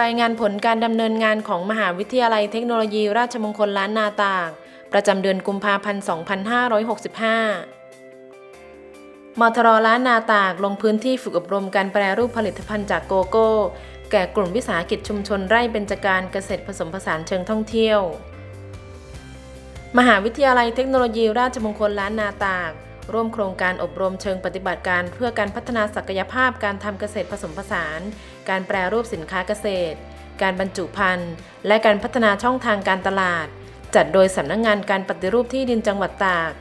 รายงานผลการดำเนินงานของมหาวิทยาลัยเทคโนโลยีราชมงคลล้านนาตาก ประจำเดือนกุมภาพันธ์ 2565 มทรล้านนาตากลงพื้นที่ฝึกอบรมการแปรรูปผลิตภัณฑ์จากโกโก้ แก่กลุ่มวิสาหกิจชุมชนไร่เบญจการเกษตรผสมผสานเชิงท่องเที่ยว มหาวิทยาลัยเทคโนโลยีราชมงคลล้านนาตาก ร่วมโครงการอบรมเชิงปฏิบัติการเพื่อการพัฒนาศักยภาพการทำเกษตรผสมผสาน การแปรรูปสินค้าเกษตร การบรรจุภัณฑ์ และการพัฒนาช่องทางการตลาด จัดโดยสำนักงงานการปฏิรูปที่ดินจังหวัดตาก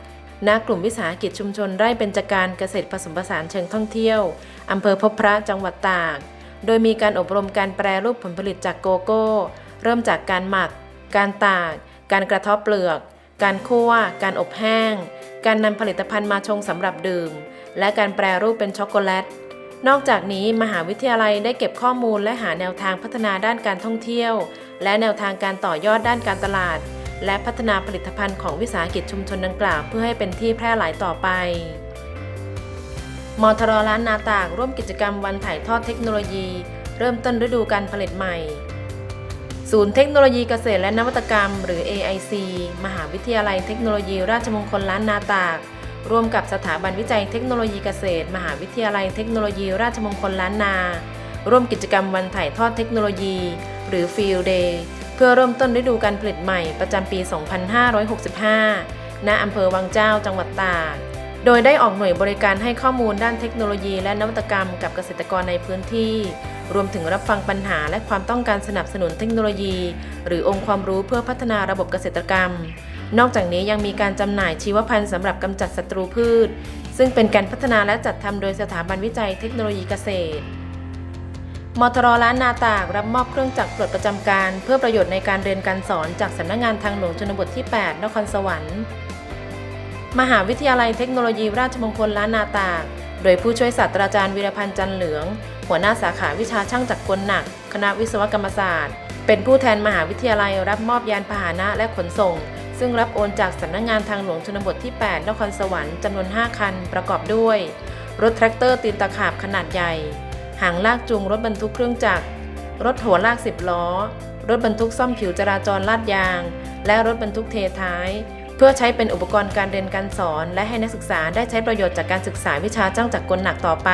ณกลุ่มวิสาหกิจชุมชนไร่เบญจการเกษตรผสมผสานเชิงท่องเที่ยวอำเภอพบพระจังหวัดตาก โดยมีการอบรมการแปรรูปผลผลิตจากโกโก้ เริ่มจากการหมัก การตาก การกระทาะเปลือก การคั่ว การอบแห้ง การนำผลิตภัณฑ์มาชงสำหรับดื่ม และการแปรรูปเป็นช็อกโกแลต นอกจากนี้มหาวิทยาลัยได้เก็บข้อมูลและหาแนวทางพัฒนาด้านการท่องเที่ยว และแนวทางการต่อยอดด้านการตลาด และพัฒนาผลิตภัณฑ์ของวิสาหกิจชุมชนดังกล่าวเพื่อให้เป็นที่แพร่หลายต่อไปมทรล้านนาตากร่วมกิจกรรมวันถ่ายทอดเทคโนโลยี เริ่มต้นฤดูการผลิตใหม่ ศูนย์เทคโนโลยีเกษตรและนวัตกรรม หรือ AIC มหาวิทยาลัยเทคโนโลยี ราชมงคลล้านนาตาก ร่วมกับสถาบันวิจัยเทคโนโลยีเกษตร มหาวิทยาลัยเทคโนโลยี ราชมงคลล้านนา ร่วมกิจกรรมวันถ่ายทอดเทคโนโลยี หรือ Field Day เพื่อเริ่มต้นฤดูการผลิตใหม่ประจำปี 2565 ณ อำเภอวังเจ้า จังหวัดตาก โดยได้ออกหน่วยบริการให้ข้อมูลด้านเทคโนโลยี และนวัตกรรมกับเกษตรกรในพื้นที่ รวมถึงรับฟังปัญหาและความต้องการสนับสนุนเทคโนโลยี หรือองค์ความรู้เพื่อพัฒนาระบบเกษตรกรรม นอกจากนี้ยังมีการจำหน่ายชีวพันธุ์สำหรับกำจัดศัตรูพืช ซึ่งเป็นการพัฒนาและจัดทำโดยสถาบันวิจัยเทคโนโลยีเกษตรมทรล้านนาตากรับมอบเครื่องจักรปลดประจำการ เพื่อประโยชน์ในการเรียนการสอนจากสำนักงานทางหลวงชนบทที่ 8 นครสวรรค์ มหาวิทยาลัยเทคโนโลยีราชมงคลล้านนาตาก โดยผู้ช่วยศาสตราจารย์วีรพันธ์จันเหลือง หัวหน้าสาขาวิชาช่างจักรกลหนัก คณะวิศวกรรมศาสตร์ เป็นผู้แทนมหาวิทยาลัยรับมอบยานพาหนะและขนส่ง ซึ่งรับโอนจากสำนักงานทางหลวงชนบทที่ 8 นครสวรรค์จำนวน 5 คัน ประกอบด้วย รถแทรกเตอร์ตีนตะขาบขนาดใหญ่ หางลากจูงรถบรรทุกเครื่องจักร รถหัวลาก10ล้อ รถบรรทุกซ่อมผิวจราจรลาดยาง และรถบรรทุกเทท้าย เพื่อใช้เป็นอุปกรณ์การเรียนการสอน และให้นักศึกษาได้ใช้ประโยชน์จากการศึกษาวิชาจ้างจักรกลหนักต่อไป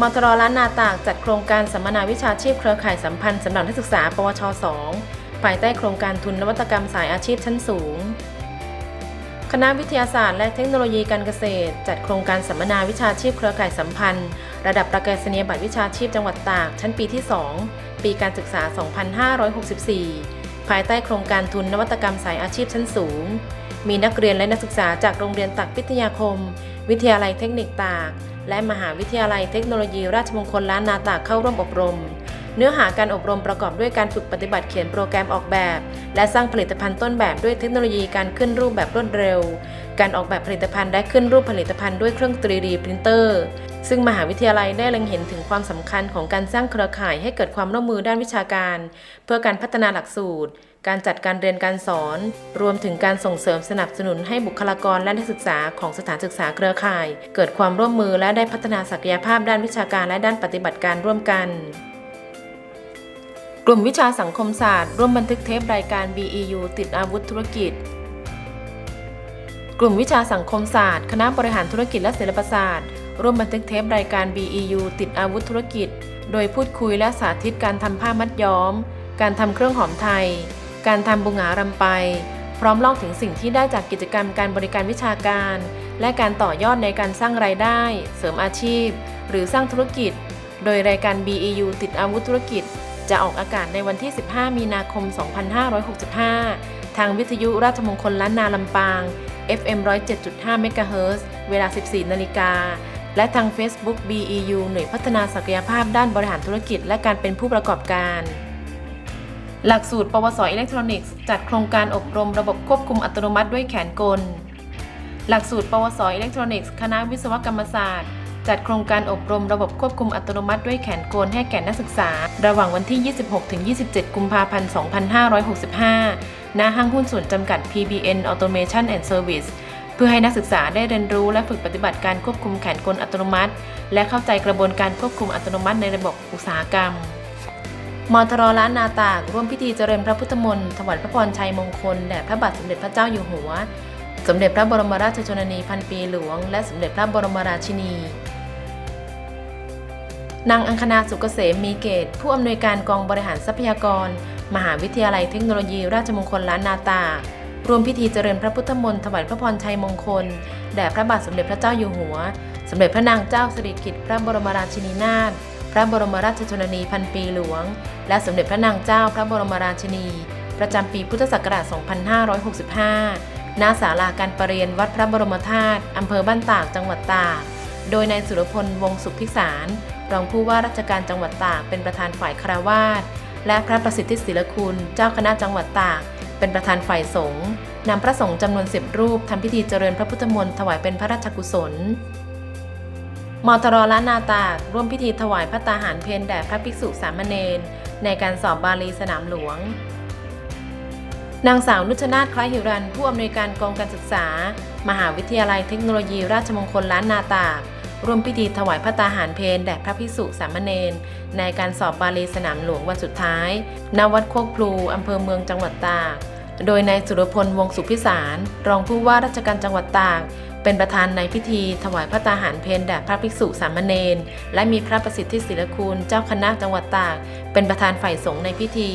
มทรล้านนาตากจัดโครงการสัมมนาวิชาชีพเครือข่ายสัมพันธ์สำหรับนักศึกษา ปวช 2 ภายใต้โครงการทุนนวัตกรรมสายอาชีพชั้นสูง คณะวิทยาศาสตร์และเทคโนโลยีการเกษตร จัดโครงการสัมมนาวิชาชีพเครือข่ายสัมพันธ์ ระดับประกาศนียบัตรวิชาชีพจังหวัดตาก ชั้นปีที่ 2 ปีการศึกษา 2564 ภายใต้โครงการทุนนวัตกรรมสายอาชีพชั้นสูง มีนักเรียนและนักศึกษาจากโรงเรียนตากพิทยาคม วิทยาลัยเทคนิคตาก และมหาวิทยาลัยเทคโนโลยีราชมงคลล้านนาตากเข้าร่วมอบรม เนื้อหาการอบรมประกอบด้วยการฝึกปฏิบัติเขียนโปรแกรมออกแบบ และสร้างผลิตภัณฑ์ต้นแบบด้วยเทคโนโลยีการขึ้นรูปแบบรวดเร็ว การออกแบบผลิตภัณฑ์และขึ้นรูปผลิตภัณฑ์ด้วยเครื่อง 3D ปรินเตอร์ ซึ่งมหาวิทยาลัยได้เล็งเห็นถึงความสำคัญของการสร้างเครือข่ายให้เกิดความร่วมมือด้านวิชาการ เพื่อการพัฒนาหลักสูตร การจัดการเรียนการสอน รวมถึงการส่งเสริมสนับสนุนให้บุคลากรและนักศึกษาของสถานศึกษาเครือข่าย เกิดความร่วมมือและได้พัฒนาศักยภาพด้านวิชาการและด้านปฏิบัติการร่วมกันกลุ่มวิชาสังคมศาสตร์ ร่วมบันทึกเทปรายการ BEU ติดอาวุธธุรกิจ กลุ่มวิชาสังคมศาสตร์ คณะบริหารธุรกิจและศิลปศาสตร์ ร่วมบันทึกเทปรายการ BEU ติดอาวุธธุรกิจ โดยพูดคุยและสาธิตการทำผ้ามัดย้อม การทำเครื่องหอมไทย การทำบุงหารำไป พร้อมเล่าถึงสิ่งที่ได้จากกิจกรรมการบริการวิชาการ และการต่อยอดในการสร้างรายได้ เสริมอาชีพ หรือสร้างธุรกิจ โดยรายการ BEU ติดอาวุธธุรกิจ จะออกอากาศในวันที่ 15 มีนาคม 2565 ทางวิทยุราชมงคลล้านนาลำปาง FM 107.5เมกะเฮิรตซ์เวลา 14 นาฬิกา และทาง Facebook BEU หน่วยพัฒนาศักยภาพด้านบริหารธุรกิจ และการเป็นผู้ประกอบการ หลักสูตร ปวสอิเล็กทรอนิกส์จัดโครงการอบรมระบบควบคุมอัตโนมัติด้วยแขนกล หลักสูตร ปวสอิเล็กทรอนิกส์คณะวิศวกรรมศาสตร์ จัดโครงการอบรมระบบควบคุมอัตโนมัติด้วยแขนกลให้แก่นักศึกษา ระหว่างวันที่ 26-27 กุมภาพันธ์ 2565 ณ ห้างหุ้นส่วนจำกัด PBN Automation and Service เพื่อให้นักศึกษาได้เรียนรู้และฝึกปฏิบัติการควบคุมแขนกลอัตโนมัติ และเข้าใจกระบวนการควบคุมอัตโนมัติในระบบอุตสาหกรรมมทรล้านนาตากร่วมพิธีเจริญพระพุทธมนต์ถวายพระพรชัยมงคลแด่พระบาทสมเด็จพระเจ้าอยู่หัว สมเด็จพระบรมราชชนนีพันปีหลวง และสมเด็จพระบรมราชินี นางอังคณาสุกเกษมมีเกต ผู้อำนวยการกองบริหารทรัพยากร มหาวิทยาลัยเทคโนโลยีราชมงคลล้านนาตาก รวมพิธีเจริญพระพุทธมนต์ถวายพระพรชัยมงคล แด่พระบาทสมเด็จพระเจ้าอยู่หัว สมเด็จพระนางเจ้าสิริกิติ์พระบรมราชินีนาถ พระบรมราชชนนีพันปีหลวง และสมเด็จพระนางเจ้าพระบรมราชินี ประจำปีพุทธศักราช 2565 ณ ศาลาการประเรียนวัดพระบรมธาตุอำเภอบ้านตาก จังหวัดตาก โดยนายสุรพล วงสุขพิสาร รองผู้ว่าราชการจังหวัดตาก เป็นประธานฝ่ายคารวาสและพระประสิทธิศิลคุณ เจ้าคณะจังหวัดตาก เป็นประธานฝ่ายสงฆ์นำพระสงฆ์จำนวนสิบรูปทำพิธีเจริญพระพุทธมนต์ถวายเป็นพระราชกุศลมทรล้านนาตากร่วมพิธีถวายพระตาหารเพนแด่พระภิกษุสามเณรในการสอบบาลีสนามหลวง นางสาวนุชนาถคล้ายหิรันผู้อำนวยการกองการศึกษา มหาวิทยาลัยเทคโนโลยีราชมงคลล้านนาตาก ร่วมพิธีถวายพระตาหารเพนแด่พระภิกษุสามเณรในการสอบบาลีสนามหลวงวันสุดท้ายณวัดโคกพลูอำเภอเมืองจังหวัดตาก โดยนายสุรพลวงสุพิสาร รองผู้ว่าราชการจังหวัดตาก เป็นประธานในพิธีถวายพระตาหารเพนแด่พระภิกษุสามเณรและมีพระประสิทธิศิลคุณเจ้าคณะจังหวัดตาก เป็นประธานฝ่ายสงฆ์ในพิธี